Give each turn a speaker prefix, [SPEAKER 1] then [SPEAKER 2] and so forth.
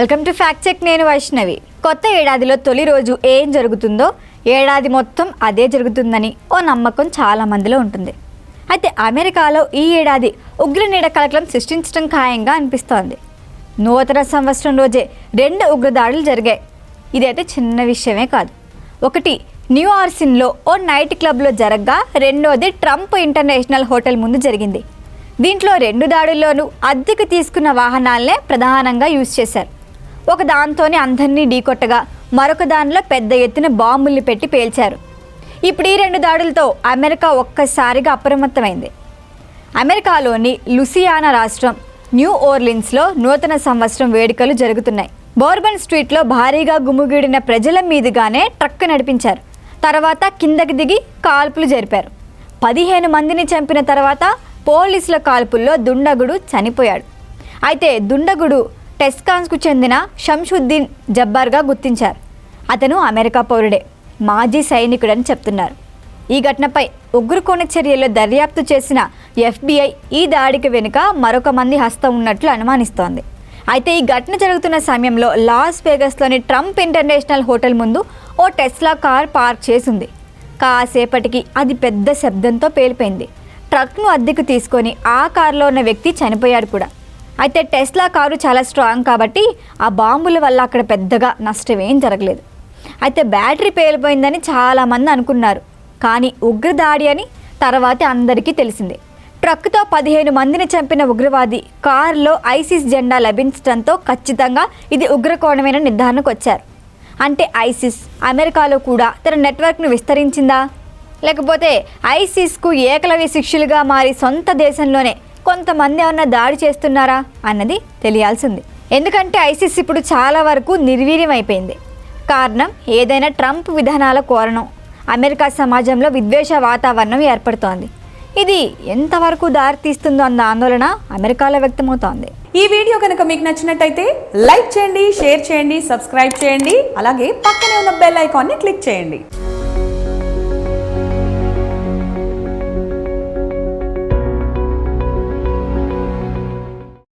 [SPEAKER 1] Welcome to fact check నేను వైష్ణవి. కొత్త ఏడాదిలో తొలి రోజు ఏం జరుగుతుందో ఏడాది మొత్తం అదే జరుగుతుందని ఓ నమ్మకం చాలా మందిలో ఉంటుంది. అయితే అమెరికాలో ఈ ఏడాది ఉగ్ర నీడ కలకలం సృష్టించడం ఖాయంగా అనిపిస్తోంది. నూతన సంవత్సరం రోజే రెండు ఉగ్రదాడులు జరిగాయి. ఇదైతే చిన్న విషయమే కాదు. ఒకటి న్యూ ఆర్సిన్లో ఓ నైట్ క్లబ్లో జరగ్గా రెండోది ట్రంప్ ఇంటర్నేషనల్ హోటల్ ముందు జరిగింది. దీంట్లో రెండు దాడుల్లోనూ అద్దెకు తీసుకున్న వాహనాలనే ప్రధానంగా యూజ్ చేశారు. ఒక దాంతోనే అందరినీ ఢీకొట్టగా మరొక దానిలో పెద్ద ఎత్తున బాంబుల్ని పెట్టి పేల్చారు. ఇప్పుడు ఈ రెండు దాడులతో అమెరికా ఒక్కసారిగా అప్రమత్తమైంది. అమెరికాలోని లుసియానా రాష్ట్రం న్యూ ఓర్లిన్స్లో నూతన సంవత్సరం వేడుకలు జరుగుతున్నాయి. బోర్బన్ స్ట్రీట్లో భారీగా గుమిగూడిన ప్రజల మీదుగానే ట్రక్ నడిపించారు. తర్వాత కిందకి దిగి కాల్పులు జరిపారు. పదిహేను మందిని చంపిన తర్వాత పోలీసుల కాల్పుల్లో దుండగుడు చనిపోయాడు. అయితే దుండగుడు టెస్కాన్స్కు చెందిన షంషుద్దీన్ జబ్బార్గా గుర్తించారు. అతను అమెరికా పౌరుడే మాజీ సైనికుడని చెప్తున్నారు. ఈ ఘటనపై ఉగ్రకోణ చర్యల్లో దర్యాప్తు చేసిన ఎఫ్బీఐ ఈ దాడికి వెనుక మరొక మంది హస్తం ఉన్నట్లు అనుమానిస్తోంది. అయితే ఈ ఘటన జరుగుతున్న సమయంలో లాస్ వేగస్లోని ట్రంప్ ఇంటర్నేషనల్ హోటల్ ముందు ఓ టెస్లా కార్ పార్క్ చేసింది. కాసేపటికి అది పెద్ద శబ్దంతో పేలిపోయింది. ట్రక్ను అద్దెకు తీసుకొని ఆ కారులో ఉన్న వ్యక్తి చనిపోయాడు కూడా. అయితే టెస్లా కారు చాలా స్ట్రాంగ్ కాబట్టి ఆ బాంబుల వల్ల అక్కడ పెద్దగా నష్టం ఏం జరగలేదు. అయితే బ్యాటరీ పేలిపోయిందని చాలామంది అనుకున్నారు. కానీ ఉగ్రదాడి అని తర్వాతే అందరికీ తెలిసింది. ట్రక్తో పదిహేను మందిని చంపిన ఉగ్రవాది కారులో ఐసిస్ జెండా లభించడంతో ఖచ్చితంగా ఇది ఉగ్రకోణమైన నిర్ధారణకు వచ్చారు. అంటే ఐసిస్ అమెరికాలో కూడా తన నెట్వర్క్ను విస్తరించిందా? లేకపోతే ఐసిస్కు ఏకలవ్య శిక్షులుగా మారి సొంత దేశంలోనే కొంతమంది ఏమన్నా దాడి చేస్తున్నారా అన్నది తెలియాల్సింది. ఎందుకంటే ఐసిస్ ఇప్పుడు చాలా వరకు నిర్వీర్యం అయిపోయింది కారణం ఏదైనా ట్రంప్ విధానాల కోరణం. అమెరికా సమాజంలో విద్వేష వాతావరణం ఏర్పడుతోంది. ఇది ఎంతవరకు దారితీస్తుందో అన్న ఆందోళన అమెరికాలో వ్యక్తమవుతోంది.
[SPEAKER 2] ఈ వీడియో కనుక మీకు నచ్చినట్టయితే లైక్ చేయండి షేర్ చేయండి సబ్స్క్రైబ్ చేయండి అలాగే పక్కనే ఉన్న బెల్ ఐకాన్ని క్లిక్ చేయండి.